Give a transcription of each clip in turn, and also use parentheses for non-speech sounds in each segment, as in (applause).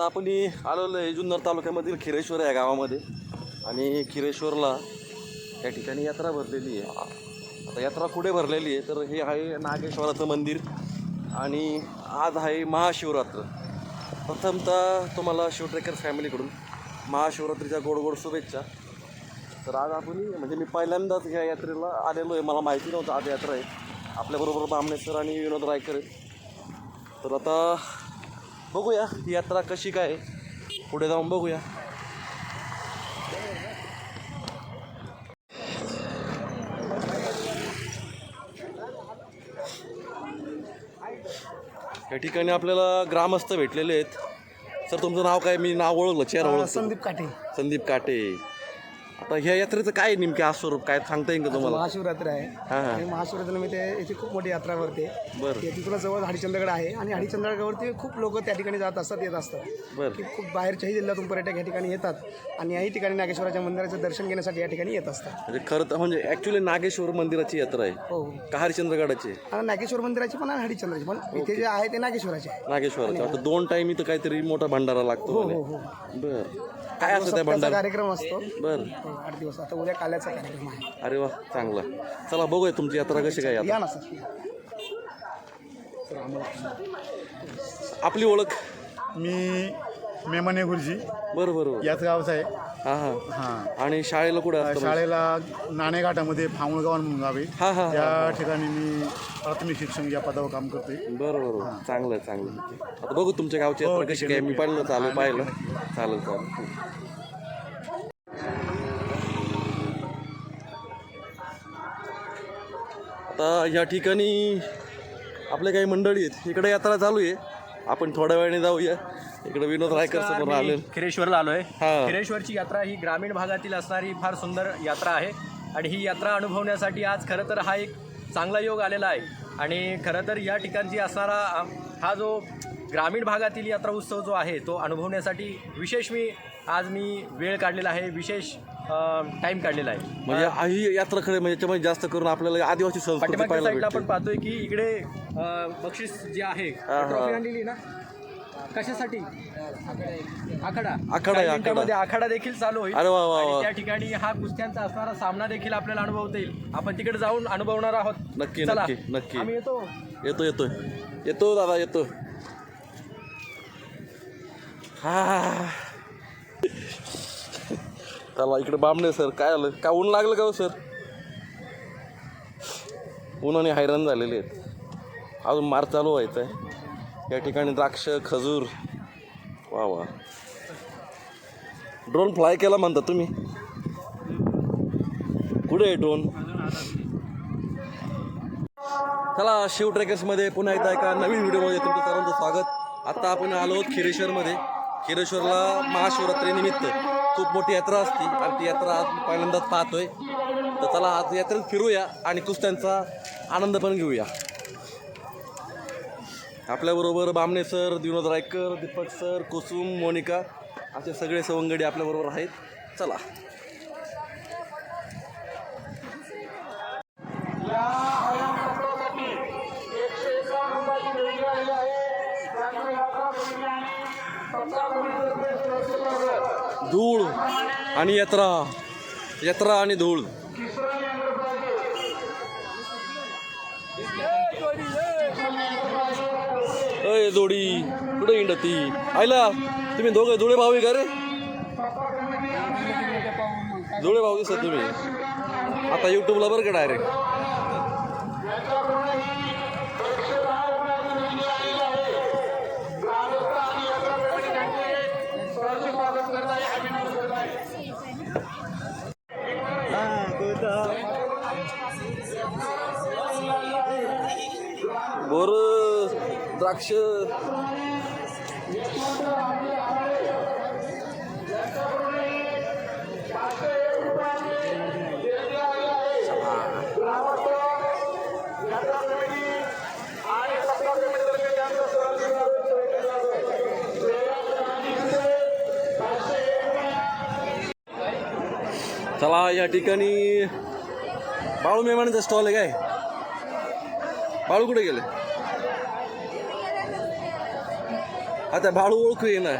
आता आपण आलेलो आहे जुन्नर तालुक्यामधील खिरेश्वर या गावामध्ये. आणि खिरेश्वरला या ठिकाणी यात्रा भरलेली आहे. आता यात्रा कुठे भरलेली आहे? तर हे आहे नागेश्वराचं मंदिर. आणि आज आहे महाशिवरात्र. प्रथमतः तुम्हाला शिवट्रेकर फॅमिलीकडून महाशिवरात्रीच्या गोड गोड शुभेच्छा. तर आज आपण म्हणजे मी पहिल्यांदाच या यात्रेला आलेलो आहे. मला माहिती नव्हतं आज यात्रा आहे. आपल्याबरोबर बामणे सर आणि विनोद रायकर तर आता बघूया ही यात्रा कशी काय. पुढे जाऊन बघूया. या ठिकाणी आपल्याला ग्रामस्थ भेटलेले आहेत. सर तुमचं नाव काय? मी नाव ओळखलं चेहरा ओळखलं संदीप काटे. संदीप काटे. आता ह्या यात्रेचं काय नेमके आज स्वरूप काय सांगता येईल का तुम्हाला? महाशिवरात्र आहे. हां हां. आणि महाशिवरात्रीनिमित्त इथे खूप मोठी यात्रा भरते. बरं. ते तिकडं जवळ हरिचंद्रगड आहे. आणि हरिचंद्रगडवरती खूप लोक त्या ठिकाणी जात असतात येत असतात. बरं. की खूप बाहेरच्याही जिल्ह्यातून पर्यटक या ठिकाणी येतात. आणि याही ठिकाणी नागेश्वराच्या मंदिराचं दर्शन घेण्यासाठी या ठिकाणी येत असतात. म्हणजे खरं तर म्हणजे ॲक्च्युली नागेश्वर मंदिराची यात्रा आहे. हो हो. का हरिश्चंद्रगडाची आणि नागेश्वर मंदिराची पण आणि हरिश्चंद्राची पण. इथे जे आहे ते नागेश्वराचे. आहे नागेश्वराची दोन टाइम इथं काहीतरी मोठा भंडारा लागतो हो म्हणे. हो हो. बर. काय असतं त्या भंडारा? कार्यक्रम असतो. बर. हो, आठ दिवस. आता उद्या काल्याचा कार्यक्रम आहे. अरे वा चांगला. चला बघूया तुमची यात्रा कशी काय आता. या ना सर. आपली ओळख. मी मेमने गुरुजी. बरं बरोबर याच गावचा आहे. हां हां. हां. आणि शाळेला कुठं असतं? शाळेला नाणेघाटामध्ये फावळगाव म्हणून गाव आहे हां हां या ठिकाणी मी प्राथमिक शिक्षण या पदावर काम करतोय. बरं बरोबर चांगलं आहे चांगलं आहे. आता बघू तुमच्या गावची यात्रा कशी काय मी पाहिलं चालू पाहिलं. चालेल चालेल. आता या ठिकाणी आपले काही मंडळी आहेत. इकडे यात्रा चालू आहे. आपण थोड्या वेळाने जाऊया. इकडे विनोद रायकर समोर आले खिरेश्वरला आलोय. हा. खिरेश्वरची यात्रा ही ग्रामीण भागातील असणारी फार सुंदर यात्रा आहे. आणि ही यात्रा अनुभवण्यासाठी आज खरं तर हा एक चांगला योग आलेला आहे. आणि खरं तर या ठिकाणची असणारा अ, हा जो ग्रामीण भागातील यात्रा उत्सव जो आहे तो अनुभवण्यासाठी विशेष मी आज मी वेळ काढलेला आहे विशेष टाईम काढलेला आहे. म्हणजे ही यात्रा खरे म्हणजे याच्यामध्ये जास्त करून आपल्याला आदिवासी संस्कृती पाठीमागच्या पाहायला साईडला भेटते. आपण पाहतोय की इकडे अ, बक्षीस जे आहे हा. ट्रॉफी आणलेली ना? कशासाठी? आखाडा. आखाडा आहे, मिनिटांमध्ये आखाडा देखील चालू होईल. अरे वा, वा, आणि. त्या ठिकाणी हा कुस्त्यांचा असणारा सामना देखील आपल्याला अनुभवता येईल. आपण तिकडे जाऊन अनुभवणार आहोत. नक्की, चला, नक्की, नक्की. आम्ही येतो. येतो येतो. येतो दादा येतो. हा. चला इकडे बामणे सर. काय आलं? काय ऊन लागलं का हो सर? उन्हाने हैराण झालेले आहेत. अजून मार चालू व्हायचा आहे या ठिकाणी द्राक्ष खजूर. वा वा. ड्रोन फ्लाय केला म्हणता तुम्ही? कुठे आहे ड्रोन चला शिव ट्रेकर्समध्ये पुन्हा एकदा एका नवीन व्हिडिओमध्ये तुमचं सर्वांचं स्वागत. आत्ता आपण आलो आहोत खिरेश्वरमध्ये. खिरेश्वरला महाशिवरात्रीनिमित्त खूप मोठी यात्रा असते आणि ती यात्रा आज पहिल्यांदाच पाहतोय. तर चला आज यात्रेत फिरूया आणि कुस्त्यांचा आनंद पण घेऊया. आपल्याबरोबर बामणे सर विनोद रायकर दीपक सर कुसुम मोनिका असे सगळे सवंगडी आपल्याबरोबर आहेत. चला. धूळ आणि यात्रा. यात्रा आणि धूळ. जोडी कुठे हिंडती आयला तुम्ही दोघे जुळे भाऊ आहे का रे? जुळे भाऊ दिसत तुम्ही. आता युट्यूबला बरं का डायरेक्ट द्राक्ष. चला या ठिकाणी बाळू मेमाण्याचा स्टॉल आहे काय? बाळू कुठे गेले? आता भाळू ओळखू ये ना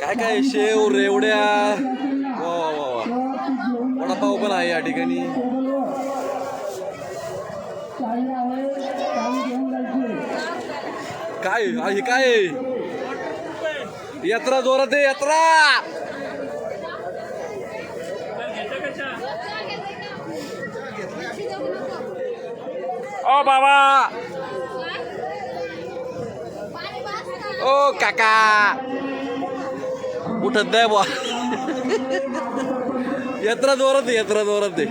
काय काय शेव रेवड्या. वा वा वा वडापाव पण आहे या ठिकाणी. काय हे काय यात्रा जोरात आहे यात्रा! ओ बाबा! ओ काका. उठत नाही बुवा. (laughs) यात्रा जोरात आहे यात्रा जोरात आहे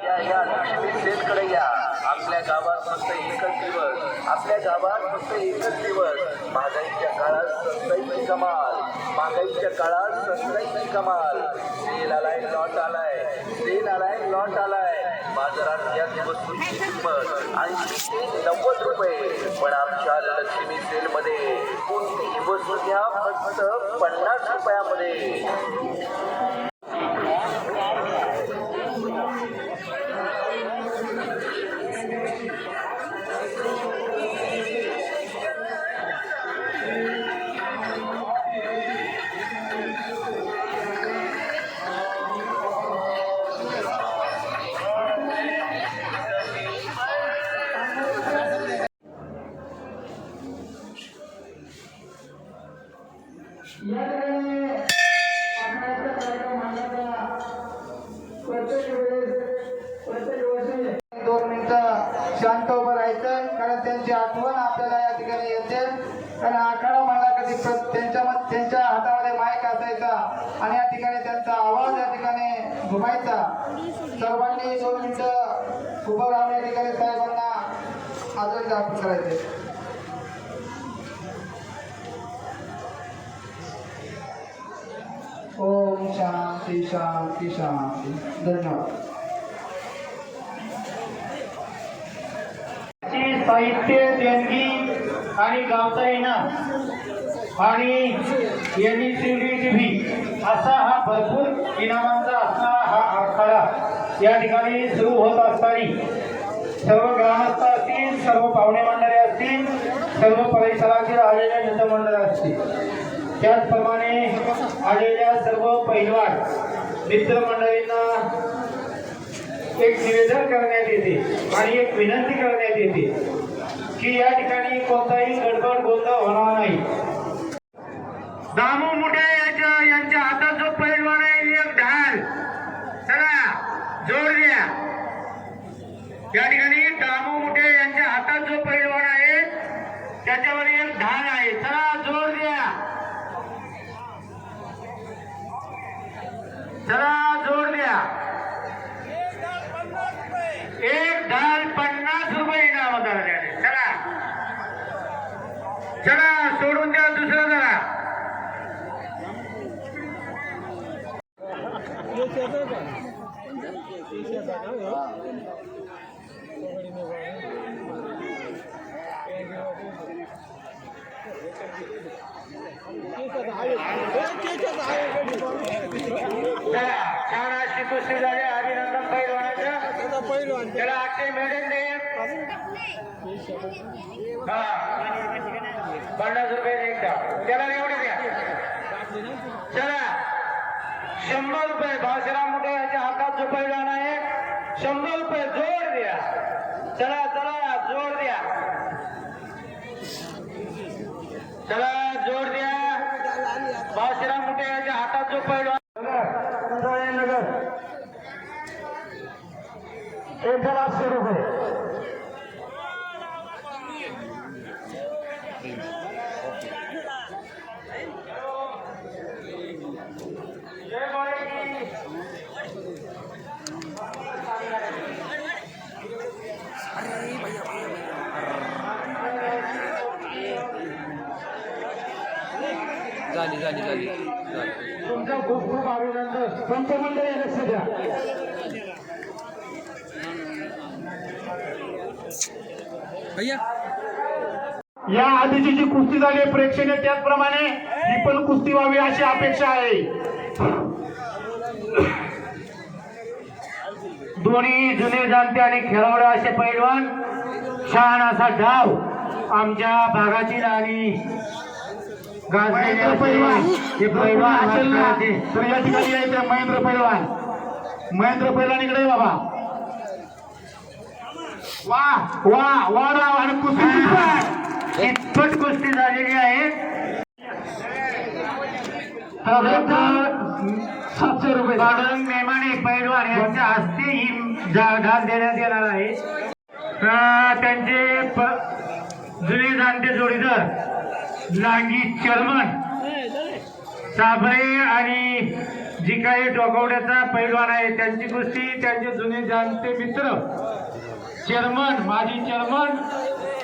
या या लक्ष्मी सेनकडे या आपल्या गावात फक्त एकच दिवस आपल्या गावात फक्त एकच दिवस महागाईच्या काळात संताईची कमाल महागाईच्या काळात संताईची कमाल. सेल आलाय लॉट आलाय. सेल आलाय लॉट आलाय. बाजारात या वस्तूंची किंमत ऐंशी ते नव्वद रुपये. पण आमच्या लक्ष्मी सेलमध्ये कोणतीही वस्तू घ्या फक्त पन्नास रुपयामध्ये. दोन मिनिटं शांत उभं राहायचं कारण त्यांची आठवण आपल्याला या ठिकाणी येते. कारण आखाडा म्हणला कधी त्यांच्या त्यांच्या हातामध्ये माईक असायचा आणि या ठिकाणी त्यांचा आवाज या ठिकाणी घुमायचा. सर्वांनी दोन मिनिटं उभं राहून या ठिकाणी साहेबांना आदर दाखल करायचे. शांती शांती शांती धन्यवाद साहित्य देणगी आणि गावता येणार. आणि यांनी शिवडीची भी असा हा भरपूर इनामांचा असणारा हा आखाडा या ठिकाणी सुरू होत असताना सर्व ग्रामस्थ असतील सर्व पाहुणे मंडळी असतील सर्व परिसरातील आलेले नेतमंडळ असतील. त्याचप्रमाणे आलेल्या सर्व पैलवान मित्रमंडळींना एक निवेदन करण्यात येते आणि एक विनंती करण्यात येते की या ठिकाणी कोणताही गडबड गोंधळ होणार नाही. दामू मुठे याच्या यांच्या हातात जो पैलवान आहे एक ढाल चला जोर द्या. या ठिकाणी दामू मुठे यांच्या हातात जो पैलवान आहे त्याच्यावर एक ढाल आहे चला जोर द्या चला जोर द्या एक ढाल पन्नास रुपये इनाम होता त्याने चला चला सोडून द्या दुसरं जरा चला छान अशी कुस्ती झाली अभिनंदन पैलवानाच्या त्याला आठशे मेडल दे हा. पन्नास रुपये एकदा त्याला एवढे द्या. चला. शंभर रुपये. बाळशीराम मोठे याच्या हातात जो पैलवान आहे शंभर रुपये जोड द्या. चला चला जोड द्या. चला जोड द्या बाळशीराम मोठे याच्या हातात जो पैलवान नगर जय माळी झाली झाली झाली झाली तुमचं खूप खूप अभिनंदन. पंचमंडळी लक्ष द्या या आधीची जी कुस्ती झाली आहे प्रेक्षणीय त्याचप्रमाणे ही पण कुस्ती व्हावी अशी अपेक्षा आहे. दोन्ही जुने जाणते आणि खेळाडू असे पैलवान छान असा डाव आमच्या भागातील आणि गाजलेले असे हे पैलवान. तर या ठिकाणी यायचं महेंद्र पैलवान. महेंद्र पैलवान इकडे बाबा. वा वा वा राव आणि कुस्ती. इतपत कुस्ती झालेली आहे. सातशे रुपये. बाळून मेमाने पैलवान यांच्या हस्ते ही ढाल देण्यात येणार आहे. त्यांचे जुने जाणते जोडीदार लांगी चर्मन साबळे आणि जी काही डोकवड्याचा पैलवान आहे. त्यांची कुस्ती त्यांचे जुने जाणते मित्र चेअरमन माजी चेअरमन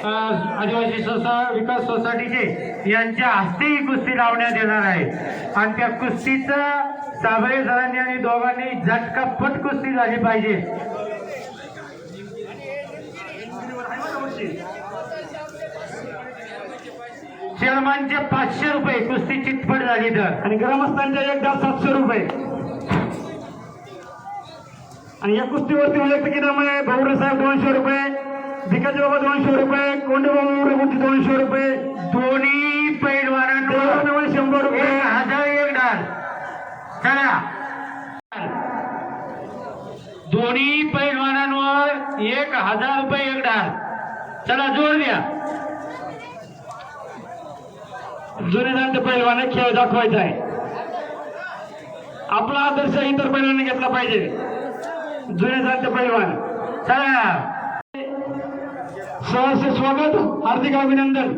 आदिवासी सोसा विकास सोसायटीचे यांच्या हस्ते ही कुस्ती लावण्यात येणार आहे. आणि त्या कुस्तीचा साबळे सरांनी आणि दोघांनी झटकापट कुस्ती झाली पाहिजे. चेअरमनचे पाचशे रुपये कुस्ती चितपट झाली तर. आणि ग्रामस्थांच्या एकदा सातशे रुपये. आणि या कुस्तीवरती व्यक्त केल्यामुळे भाऊरे साहेब दोनशे रुपये भिकाजी बाबा दोनशे रुपये कोंडे बाबा दोनशे रुपये. दोन्ही देवराव शंभर रुपये. हजार एक डाल चला. दोन्ही पैलवानांवर एक हजार रुपये एक डाल चला जोड द्या. जुने जाणते पैलवान खेळ दाखवायचा आहे. आपला आदर्श इतर पैलवाने घेतला पाहिजे. जुने जाणते पैलवान चला. सहर्ष स्वागत हार्दिक अभिनंदन.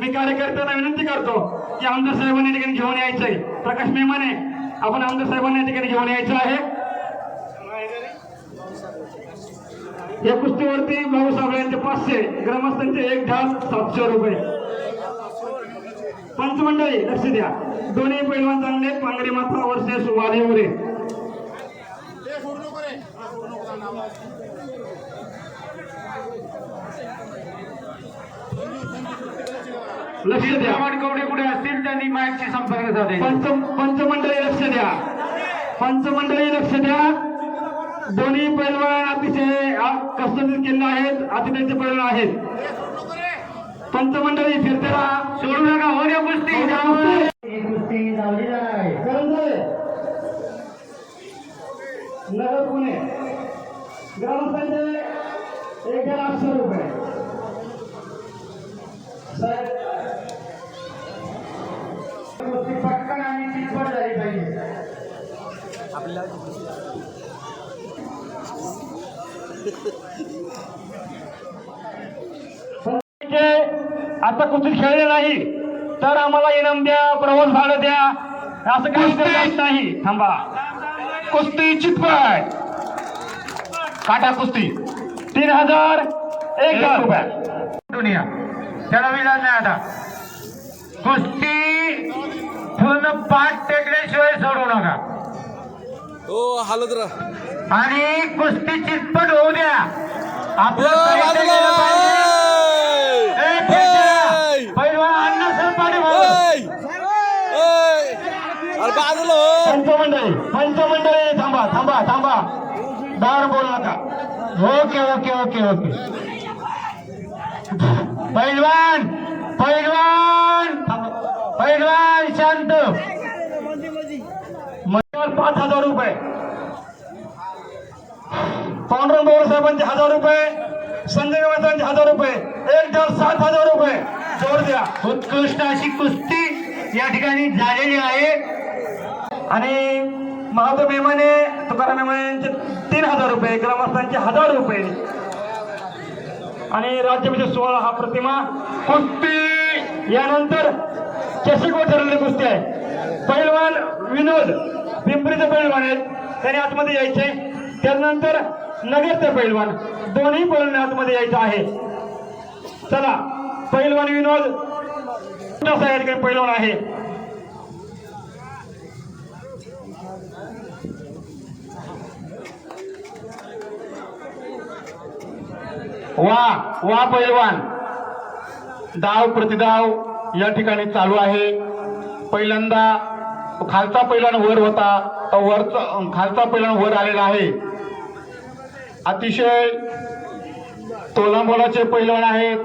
मी कार्यकर्त्यांना विनंती करतो की आमदार साहेबांनी या ठिकाणी घेऊन यायचंय. प्रकाश मेमाने आपण आमदार साहेबांना या ठिकाणी घेऊन यायचं आहे. या कुस्तीवरती भाऊसाहेब यांचे पाचशे ग्रामस्थांचे एक ढाल सातशे रुपये. पंचमंडळी लक्ष द्या. दोन्ही पैलवान चांगले पांगरी माथा वर्षे सुवाले उरे लक्ष द्या. कवडे कुठे असतील त्यांनी माईकशी संपर्क पंच पंचमंडळी लक्ष द्या. पंचमंडळी लक्ष द्या. दोन्ही पैलवान अतिशय कष्टाचे केले आहेत. अतिथ्याचे पैलवान आहेत. पंचमंडळी फिरते राहा. सोडू नका हो द्या कुस्ती कुस्ती. कुस्ती लावली जाणार आहे गरम झाले नगर पुणे एक रुपये. कुस्ती पटकन आणि चितपट झाली पाहिजे? आता कुस्ती खेळले नाही तर आम्हाला इनाम द्या प्रवास भाडं द्या. असं काही नाही. थांबा. कुस्ती चितपट. काटा कुस्ती. तीन हजार एक हजार रुपये. दुनिया. त्याला विलाज नाही आता. कुस्ती पूर्ण पाठ टेकल्याशिवाय सोडू नका. हो हालत आणि कुस्ती चितपट होऊ द्या. आपलं अण्णासाहेब पाटील बाजूला हो. पंचमंडळी पंचमंडळी थांबा थांबा थांबा दार बोलू नका ओके ओके ओके ओके. पैलवान पैलवान. पैलवान शांत. महिन्यावर पाच हजार रुपये. पांडुरंग पवार साहेबांचे हजार रुपये संजय गावांचे हजार रुपये एक हजार सात हजार रुपये. जोड द्या. उत्कृष्ट अशी कुस्ती या ठिकाणी झालेली आहे. आणि महादेव मेमाने तुकाराम मेमाने यांचे तीन हजार रुपये ग्रामस्थांचे हजार रुपये. आणि राज्याभिषेक सोहळा हा प्रतिमा कुस्ती. यानंतर चषकवर ठरलेली कुस्ती आहे. पैलवान विनोद पिंपरीचे पैलवान आहेत त्यांनी आतमध्ये यायचे. त्यानंतर नगरचे पैलवान दोन्ही पैलवान आतमध्ये यायचं आहे. चला पैलवान विनोद असा या ठिकाणी पैलवान आहे. वा वा पैलवान. डाव प्रतिडाव या ठिकाणी चालू आहे. पहिल्यांदा खालचा पैलवान वर होता वरचा खालचा पैलवान वर आलेला आहे. अतिशय तोलामोलाचे पैलवान आहेत.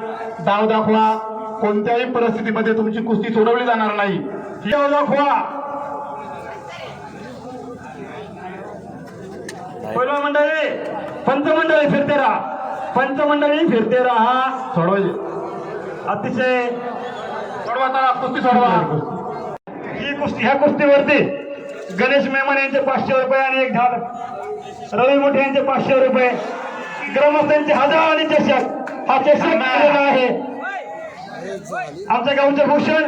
डाव दाखवा. कोणत्याही परिस्थितीमध्ये तुमची कुस्ती सोडवली जाणार नाही. डाव दाखवा. पैलवान मंडळी पंचमंडळी फिरते राहा. पंचमंडळी फिरते राहा. सोडवायचे अतिशय सोडवा चला, कुस्ती सोडवा. ही कुस्ती ह्या कुस्तीवरती गणेश मेमन यांचे पाचशे रुपये आणि एक धाड रवी मोठे यांचे पाचशे रुपये. ग्रामस्थांचे हजार आणि चषक. हा चषक आहे. आमच्या गावचे भूषण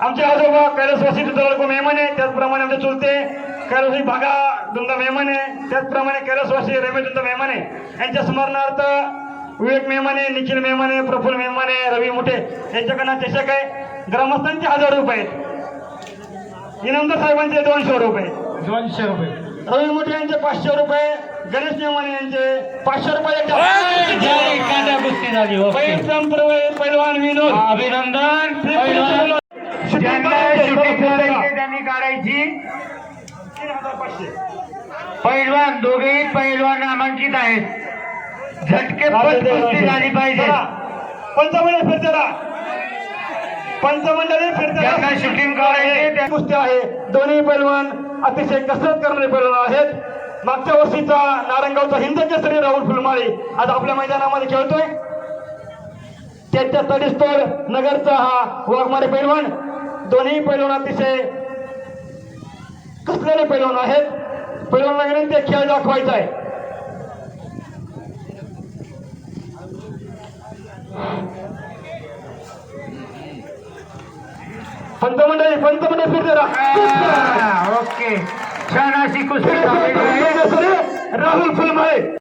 आमचे आजोबा कैलासवासी मेमने त्याचप्रमाणे आमचे चुलते कैलासवासी भागा दुंदा मेमने त्याचप्रमाणे कैलासवासी रमेश दुंदा मेमने यांच्या स्मरणार्थ विवेक मेमने निखिल मेमने प्रफुल्ल मेमने रवी मुठे यांच्याकडनं चषक आहे ग्रामस्थांचे हजार रुपये. इनामदार साहेबांचे दोनशे रुपये दोनशे रुपये. रवी मुठे यांचे पाचशे रुपये गणेश नेमाने यांचे पाचशे रुपये. पैलवान विनोद. अभिनंदन. त्यांनी काढायची पैलवान दोघेही पैलवान नामांकित आहेत. झटकेपट कुस्ती झाली पाहिजे. पंचमंडळ फिरतेला पंचमंडळी फिरते शूटिंग करायची त्या- कुस्ती आहे. दोन्ही पैलवान अतिशय कसरत करणारे पैलवान आहेत. मागच्या वर्षीचा नारंगावचा हिंद केसरी राहुल फुलमाळी आज आपल्या मैदानामध्ये खेळतोय. त्याच्या तडीस्तोड नगरचा हा वाघमारे पैलवान. दोन्ही पैलवान अतिशय कसलेले पैलवान आहेत पैलवानाला विनंती आहे, खेळ दाखवायचा आहे. पंचमंडळी पंचमंडळी फिरते राहा ओके. छान अशी कुस्ती आहे. राहुल फुलमाळे